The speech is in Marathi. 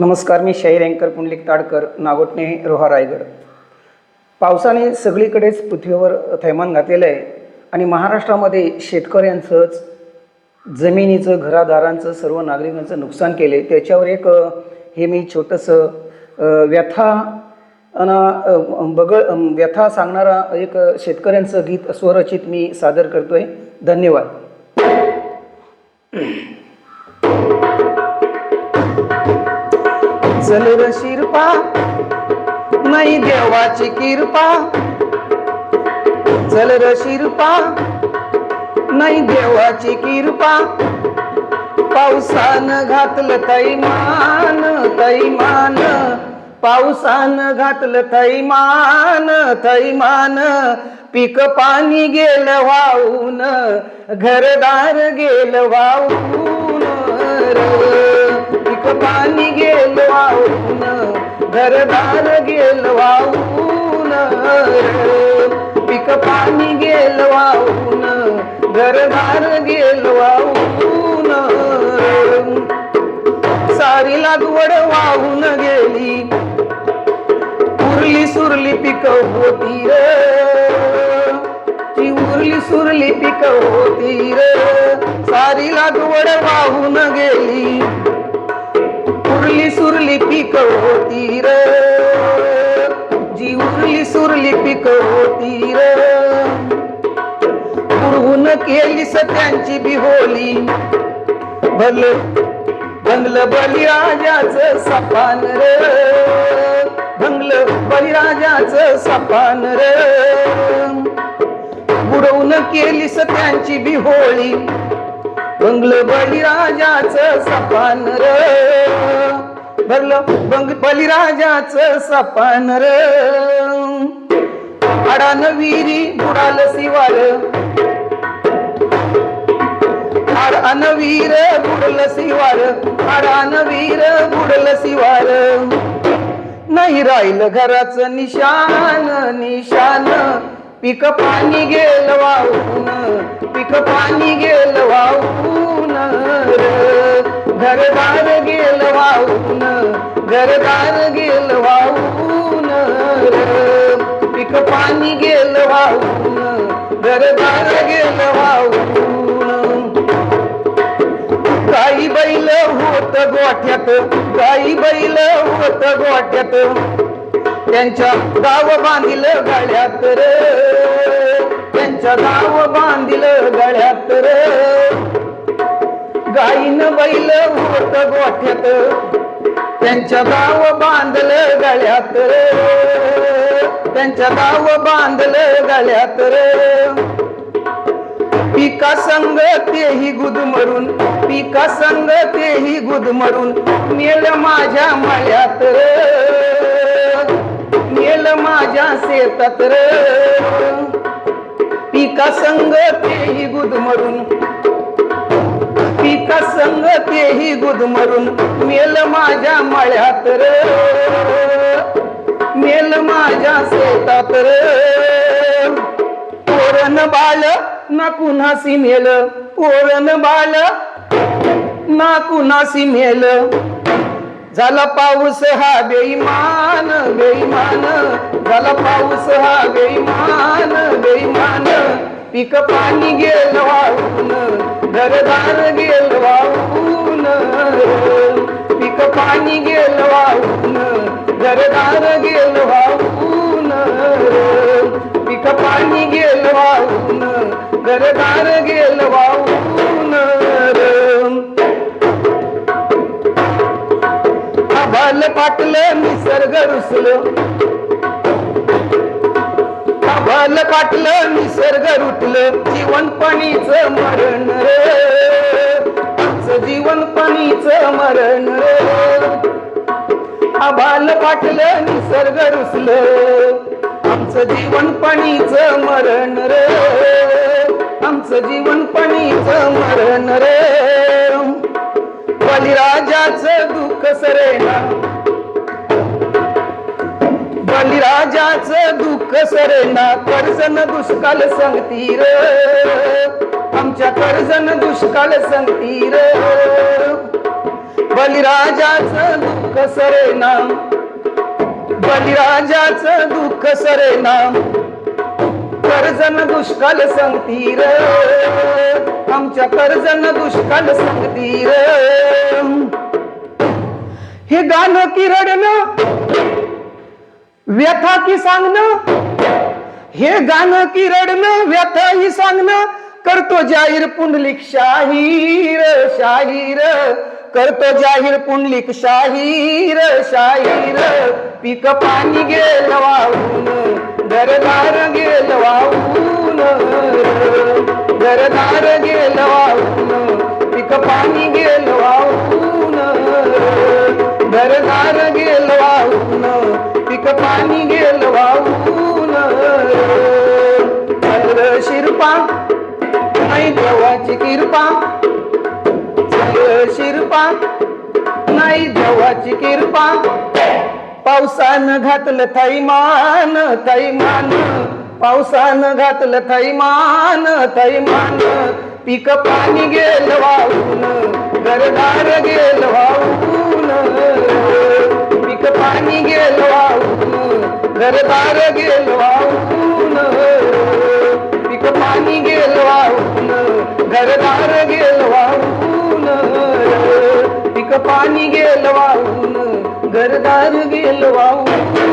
नमस्कार मी शाहीर अँकर पुंडलिक ताडकर नागोटणे रोहा रायगड. पावसाने सगळीकडेच पृथ्वीवर थैमान घातलेलं आहे आणि महाराष्ट्रामध्ये शेतकऱ्यांचंच जमिनीचं घरादारांचं सर्व नागरिकांचं नुकसान केलं. आहे त्याच्यावर एक हे मी छोटंसं व्यथा अन बगळ व्यथा सांगणारा एक शेतकऱ्यांचं गीत स्वरचित मी सादर करतोय. धन्यवाद. चल शिरपा नाही देवाची किरपा. चल र शिरपा नाही देवाची किरपा. पावसानं घातलं तैमान तैमान. पावसानं घातलं थैमान थैमान पीक पाणी गेलं वाहून घरदार गेलं वाहून. र. पाणी गेलं वाहून घरदार गेलं वाहून पिक पाणी गेलं वाहून घरदार गेलं वाहून सारी लागवड वाहून गेली उरली सुरली पिक होती रे. ती उरली सुरली पिक होती रे. सारी लागवड वाहून गेली सुरली पिक होती रे. जी उरली सुरली पिक होती रे. उडवून केली सत्यांची बिहोली भल भंगल बलिराजाच सपान रे. भंगल बलिराजाच सपान रे. बुडवून केली सत्यांची बिहोळी बंगल बळीराजाच सपान रे. भरलं बंग बलिराजाच सपान रे. अडान विहिरी बुडाल शिवार आडान वीर बुडल शिवार आडान वीर बुडल शिवार नाही राहिलं घराचं निशान निशान. पिक पाणी गेलं वाहून पिक पाणी गेलं वाहून घरदार गेलं वाहून. घरदार गेलं वाहून र. पीक पाणी गेलं वाहून घरदार गेलं वाहून. गाई बैल होत गोठ्यात गाई बैल होत गोठ्यात. त्यांच्या गाव बांधिल गळ्यात रे. त्यांच्या गाव बांधिल गळ्यात रे. गाईन बैल होत गोठ्यात त्यांच्या गाव बांधलं गळ्यात रे. त्यांच्या गाव बांधलं गळ्यात रे. पिका संग तेही गुदमरून पिका संग तेही गुदमरून मेल माझ्या मळ्यात रे. मेल माझ्या शेतात रे. पिका संग तेही गुदमरून पिका संग तेही गुदमरून मेल माझ्या मळ्यात मेल माझ्या शेतात र. पोरण बाल ना कुणासी मेल? पोरण बाल ना कुणासी मेल? झाला पाऊस हा बेईमान बेईमान. झाला पाऊस हा बेईमान बेईमान. पिक पाणी गेलं घरदार गेल वाहून पीक पाणी गेल वाहून घरदार गेल वाहून पीक पाणी गेल वाहून घरदार गेल वाहून आभाल पाटलं निसर्ग रुसलं. जल पाटलं निसर्ग रुटलं जीवनपणीच मरण रे. आमचं जीवनपणीच मरण रे. आबाल पाटलं निसर्ग रुसलं. आमचं जीवनपणीच मरण रे. आमचं जीवनपणीच मरण रे. बलिराजाच दुःख सरेना बलिराजाचं दुःख सरेना कर्जन दुष्काल सांगती र. आमच्या कर्जन दुष्काल सांगती र. बलिराजाच दुःख सरेना बलिराजाचं दुःख सरेना कर्जन संगती संगतीर आमच्या कर्जन दुष्काळ संगतीर हे गाणं की व्यथा की सांगणं? हे गाणं की रडणं? व्यथा ही सांगणं? करतो जाहीर पुंडलिक शाहीर शाहीर. करतो जाहीर पुंडलिक शाहीर शाहीर. पीक पाणी गेल वाहून दरदार गेल वाहून. घरदार गेल वाहून पीक पाणी गेल वाहून. घरदार गेल वाहून पिक पाणी गेल वाहून शिरपा नाही देवाची किरपा. शिरपा नाही देवाची किरपा. पावसानं घातलं थैमान थैमान. पावसानं घातलं थैमान थैमान. पीक पाणी गेल वाहून घरदार गेलं वाहून पीक पाणी गेलो वाहून घरदार गेलो वाहून पीक पाणी गेलो वाहून घरदार गेलो वाहून पीक पाणी गेलो वाहून घरदार गेलो वाहून